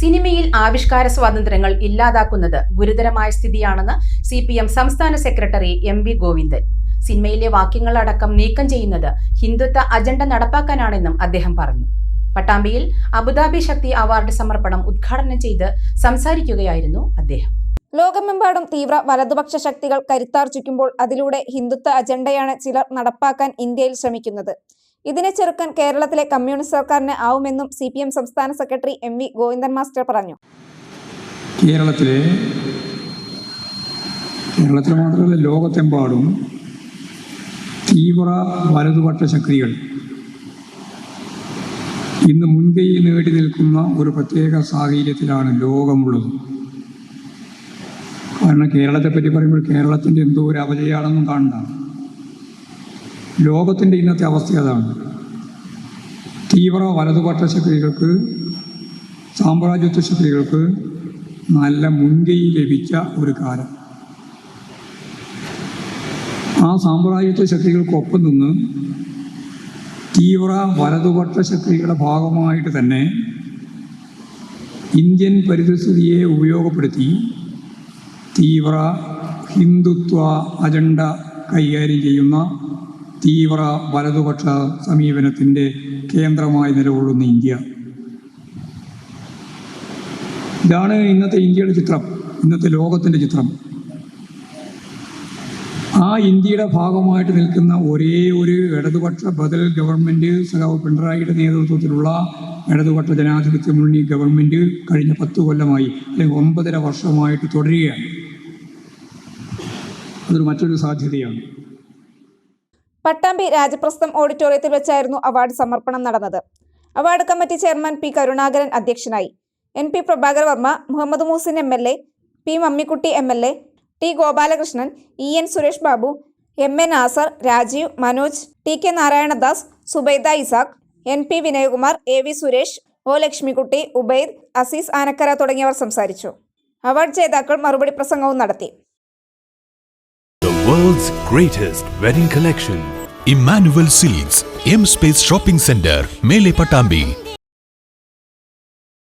സിനിമയിൽ ആവിഷ്കാര സ്വാതന്ത്ര്യങ്ങൾ ഇല്ലാതാക്കുന്നത് ഗുരുതരമായ സ്ഥിതിയാണെന്ന് സി പി എം സംസ്ഥാന സെക്രട്ടറി എം വി ഗോവിന്ദൻ. സിനിമയിലെ വാക്യങ്ങളടക്കം നീക്കം ചെയ്യുന്നത് ഹിന്ദുത്വ അജണ്ട നടപ്പാക്കാനാണെന്നും അദ്ദേഹം പറഞ്ഞു. പട്ടാമ്പിയിൽ അബുദാബി ശക്തി അവാർഡ് സമർപ്പണം ഉദ്ഘാടനം ചെയ്ത് സംസാരിക്കുകയായിരുന്നു അദ്ദേഹം. ലോകമെമ്പാടും തീവ്ര വലതുപക്ഷ ശക്തികൾ കരുത്താർജിക്കുമ്പോൾ അതിലൂടെ ഹിന്ദുത്വ അജണ്ടയാണ് ചിലർ നടപ്പാക്കാൻ ഇന്ത്യയിൽ ശ്രമിക്കുന്നത്. ഇതിനെ ചെറുക്കാൻ കേരളത്തിലെ കമ്മ്യൂണിസ്റ്റ് സർക്കാരിന് ആവുമെന്നും സി പി എം സംസ്ഥാന secretary M V Govindan master പറഞ്ഞു. കേരളത്തിലെ കേരളത്തിൽ മാത്രമല്ല ലോകത്തെമ്പാടും തീവ്ര വലതുപക്ഷ ശക്തികൾ ഇന്ന് മുൻകൈ നേടി നിൽക്കുന്ന ഒരു പ്രത്യേക സാഹചര്യത്തിലാണ് ലോകമുള്ളത്. കാരണം കേരളത്തെ പറ്റി പറയുമ്പോൾ കേരളത്തിന്റെ എന്തോ ഒരു അവജയാണെന്നും കാണണ്ട ലോകത്തിന്റെ ഇന്നത്തെ അവസ്ഥ അതാണ്. തീവ്ര വലതുപക്ഷ ശക്തികൾക്ക് സാമ്രാജ്യത്വ ശക്തികൾക്ക് നല്ല മുൻകൈ ലഭിച്ച ഒരു കാലം. ആ സാമ്രാജ്യത്വ ശക്തികൾക്കൊപ്പം നിന്ന് തീവ്ര വലതുപക്ഷ ശക്തികളുടെ ഭാഗമായിട്ട് തന്നെ ഇന്ത്യൻ പരിതസ്ഥിതിയെ ഉപയോഗപ്പെടുത്തി തീവ്ര ഹിന്ദുത്വ അജണ്ട കൈകാര്യം ചെയ്യുന്ന തീവ്ര വലതുപക്ഷ സമീപനത്തിന്റെ കേന്ദ്രമായി നിലകൊള്ളുന്ന ഇന്ത്യ. ഇതാണ് ഇന്നത്തെ ഇന്ത്യയുടെ ചിത്രം ഇന്നത്തെ ലോകത്തിന്റെ ചിത്രം. ആ ഇന്ത്യയുടെ ഭാഗമായിട്ട് നിൽക്കുന്ന ഒരേ ഒരു ഇടതുപക്ഷ ബദൽ ഗവൺമെന്റ് സഖാവ് പിണറായിയുടെ നേതൃത്വത്തിലുള്ള ഇടതുപക്ഷ ജനാധിപത്യ മുന്നണി ഗവൺമെന്റ് കഴിഞ്ഞ പത്ത് കൊല്ലമായി അല്ലെങ്കിൽ ഒമ്പതര വർഷമായിട്ട് തുടരുകയാണ്. അതൊരു മറ്റൊരു സാധ്യതയാണ്. പട്ടാമ്പി രാജപ്രസ്ഥം ഓഡിറ്റോറിയത്തിൽ വെച്ചായിരുന്നു അവാർഡ് സമർപ്പണം നടന്നത്. Award committee chairman P Karunakaran അധ്യക്ഷനായി. N P Prabhakar Varma Muhammad Muhsin M L A P Mammikutty M L A T Gopalakrishnan E N Suresh Babu M A Nasar Rajeev Manoj T K Narayanadas Subaida Isaq N P Vinayakumar A V Suresh O Lakshmikutty Ubaid Azeez Anakkara തുടങ്ങിയവർ സംസാരിച്ചു. Award ജേതാക്കൾ മറുപടി പ്രസംഗവും നടത്തി. The world's greatest wedding. Emmanuel Silks, M Space Shopping Center, Mele Patambi.